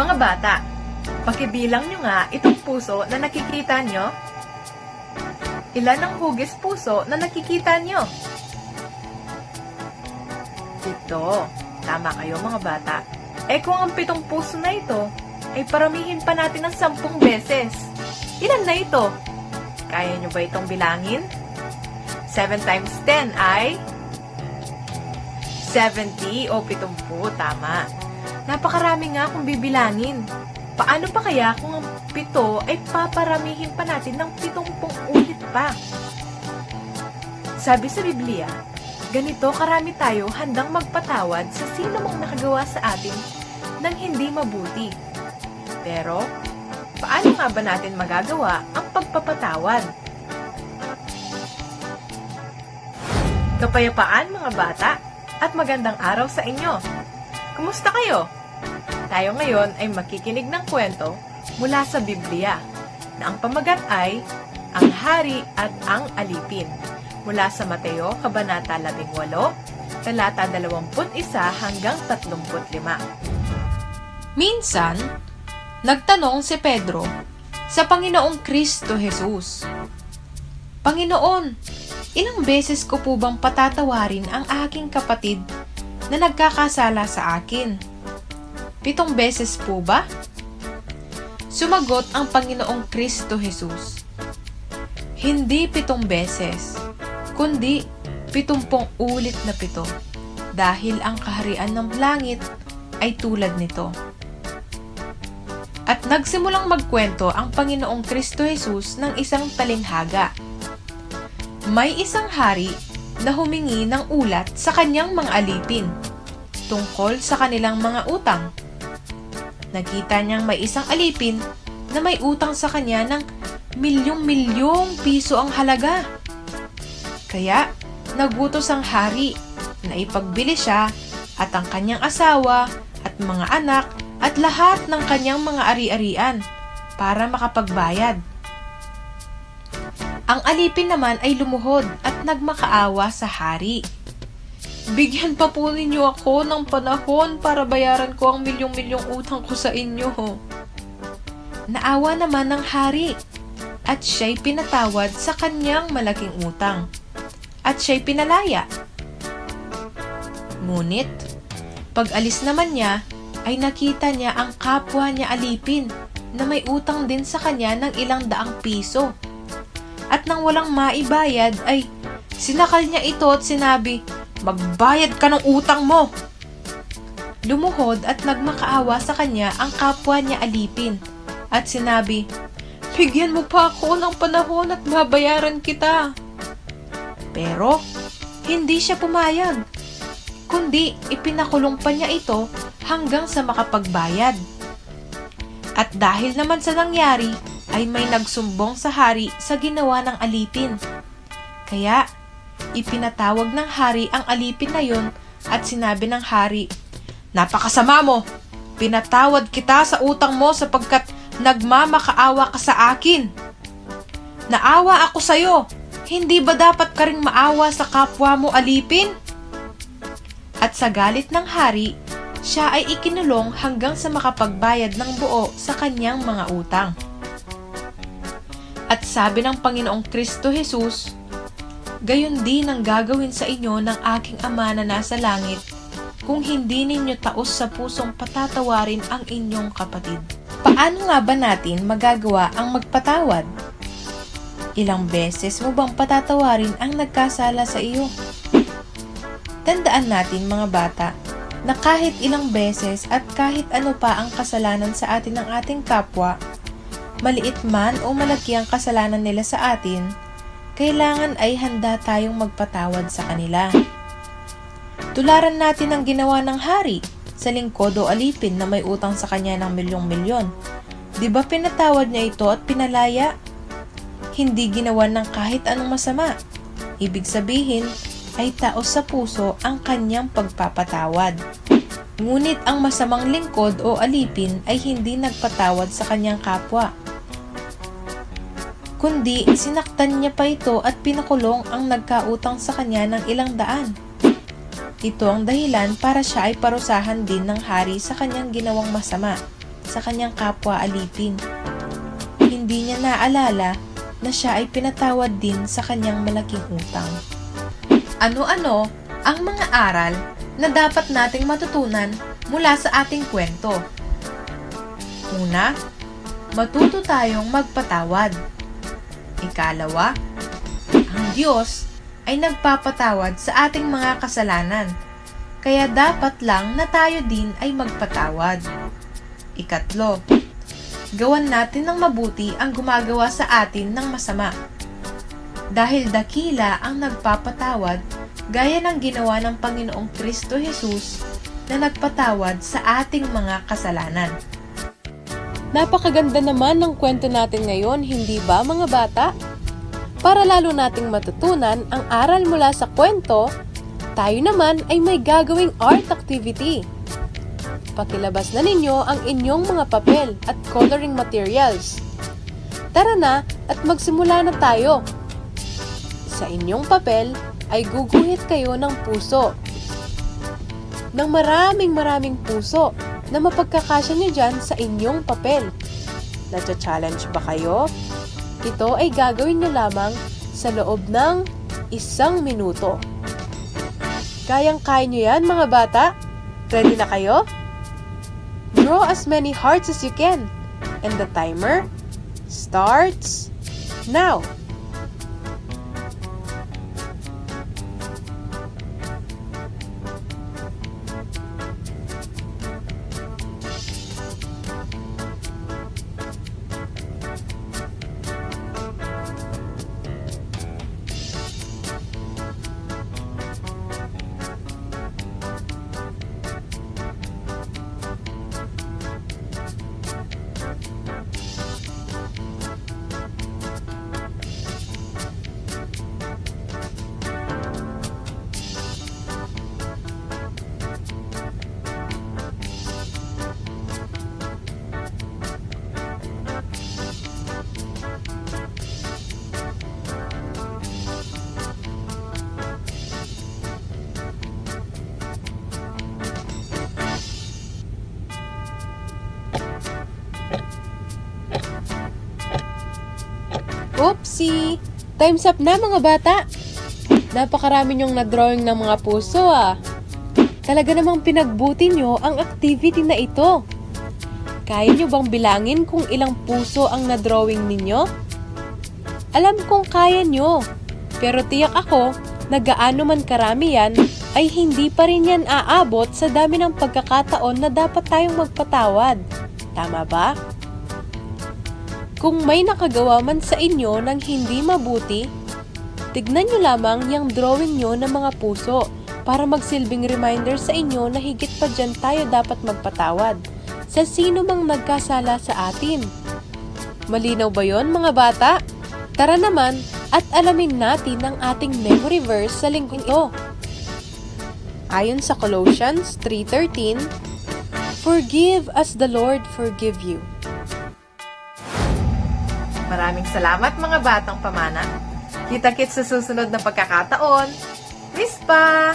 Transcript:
Mga bata, pakibilang nyo nga itong puso na nakikita nyo. Ilan ang hugis puso na nakikita nyo? Ito. Tama kayo mga bata. Eh kung ang pitong puso na ito, ay paramihin pa natin ng sampung beses. Ilan na ito? Kaya nyo ba itong bilangin? 7 times 10 ay 70 o 70, tama. Napakarami nga kung bibilangin. Paano pa kaya kung ang pito ay paparamihin pa natin ng 70 ulit pa? Sabi sa Biblia, ganito karami tayo handang magpatawad sa sino mang nakagawa sa atin ng hindi mabuti. Pero, paano nga ba natin magagawa ang pagpapatawad? Kapayapaan mga bata at magandang araw sa inyo. Kumusta kayo? Tayo ngayon ay makikinig ng kwento mula sa Biblia na ang pamagat ay Ang Hari at ang Alipin mula sa Mateo Kabanata 18, talata 21 hanggang 35. Minsan, nagtanong si Pedro sa Panginoong Kristo Jesus, Panginoon, ilang beses ko po bang patatawarin ang aking kapatid na nagkakasala sa akin? Pitong beses po ba? Sumagot ang Panginoong Kristo Jesus, Hindi pitong beses, kundi pitumpong ulit na pito, dahil ang kaharian ng langit ay tulad nito. At nagsimulang magkwento ang Panginoong Kristo Jesus ng isang talinghaga. May isang hari na humingi ng ulat sa kanyang mga alipin tungkol sa kanilang mga utang. Nakita niyang may isang alipin na may utang sa kanya ng milyong-milyong piso ang halaga. Kaya, nagutos ang hari na ipagbili siya at ang kanyang asawa at mga anak at lahat ng kanyang mga ari-arian para makapagbayad. Ang alipin naman ay lumuhod at nagmakaawa sa hari. Bigyan pa po ninyo ako ng panahon para bayaran ko ang milyong-milyong utang ko sa inyo. Naawa naman ng hari at siya'y pinatawad sa kanyang malaking utang at siya'y pinalaya. Ngunit, pag alis naman niya, ay nakita niya ang kapwa niya alipin na may utang din sa kanya ng ilang daang piso. At nang walang maibayad ay sinakal niya ito at sinabi, Magbayad ka ng utang mo! Lumuhod at nagmakaawa sa kanya ang kapwa niya alipin at sinabi, Bigyan mo pa ako ng panahon at babayaran kita. Pero, hindi siya pumayag, kundi ipinakulong pa niya ito hanggang sa makapagbayad. At dahil naman sa nangyari, ay may nagsumbong sa hari sa ginawa ng alipin. Kaya, ipinatawag ng hari ang alipin na yon at sinabi ng hari, Napakasama mo! Pinatawad kita sa utang mo sapagkat nagmamakaawa ka sa akin. Naawa ako sa'yo. Hindi ba dapat ka rin maawa sa kapwa mo alipin? At sa galit ng hari, siya ay ikinulong hanggang sa makapagbayad ng buo sa kanyang mga utang. At sabi ng Panginoong Kristo Jesus, Gayon din ang gagawin sa inyo ng aking Ama na nasa langit kung hindi ninyo taos sa pusong patatawarin ang inyong kapatid. Paano nga ba natin magagawa ang magpatawad? Ilang beses mo bang patatawarin ang nagkasala sa iyo? Tandaan natin mga bata na kahit ilang beses at kahit ano pa ang kasalanan sa atin ng ating kapwa, maliit man o malaki ang kasalanan nila sa atin, kailangan ay handa tayong magpatawad sa kanila. Tularan natin ang ginawa ng hari sa lingkod o alipin na may utang sa kanya ng milyong-milyon. Di ba pinatawad niya ito at pinalaya? Hindi ginawa ng kahit anong masama. Ibig sabihin, ay taos sa puso ang kanyang pagpapatawad. Ngunit ang masamang lingkod o alipin ay hindi nagpatawad sa kanyang kapwa. Kundi sinaktan niya pa ito at pinakulong ang nagkautang sa kanya ng ilang daan. Ito ang dahilan para siya ay parusahan din ng hari sa kanyang ginawang masama. sa kanyang kapwa alipin. Hindi niya naalala na siya ay pinatawad din sa kanyang malaking utang. Ano-ano ang mga aral na dapat nating matutunan mula sa ating kwento? Una, matuto tayong magpatawad. Ikalawa, ang Diyos ay nagpapatawad sa ating mga kasalanan. Kaya dapat lang na tayo din ay magpatawad. Ikatlo, gawan natin ng mabuti ang gumagawa sa atin ng masama. Dahil dakila ang nagpapatawad, gaya ng ginawa ng Panginoong Kristo Jesus na nagpatawad sa ating mga kasalanan. Napakaganda naman ng kwento natin ngayon, hindi ba mga bata? Para lalo nating matutunan ang aral mula sa kwento, tayo naman ay may gagawing art activity. Pakilabas na ninyo ang inyong mga papel at coloring materials. Tara na at magsimula na tayo. Sa inyong papel ay guguhit kayo ng puso. Ng maraming maraming puso na mapagkakasya nyo dyan sa inyong papel. Nadya-challenge ba kayo? Ito ay gagawin nyo lamang sa loob ng isang minuto. Kayang-kaya nyo yan mga bata? Ready na kayo? Draw as many hearts as you can. And the timer starts now. Oopsie! Time's up na mga bata! Napakarami niyong na-drawing ng mga puso ah. Talaga namang pinagbuti niyo ang activity na ito. Kaya niyo bang bilangin kung ilang puso ang na-drawing ninyo? Alam kong kaya niyo. Pero tiyak ako, na gaano man karami yan, ay hindi pa rin yan aabot sa dami ng pagkakataon na dapat tayong magpatawad. Tama ba? Kung may nakagawa man sa inyo ng hindi mabuti, tignan nyo lamang yung drawing nyo ng mga puso para magsilbing reminder sa inyo na higit pa dyan tayo dapat magpatawad sa sino mang nagkasala sa atin. Malinaw ba yon mga bata? Tara naman at alamin natin ang ating memory verse sa linggong ito. Ayon sa Colossians 3.13, Forgive as the Lord forgive you. Maraming salamat mga batang pamana. Kita-kits sa susunod na pagkakataon. Miss pa!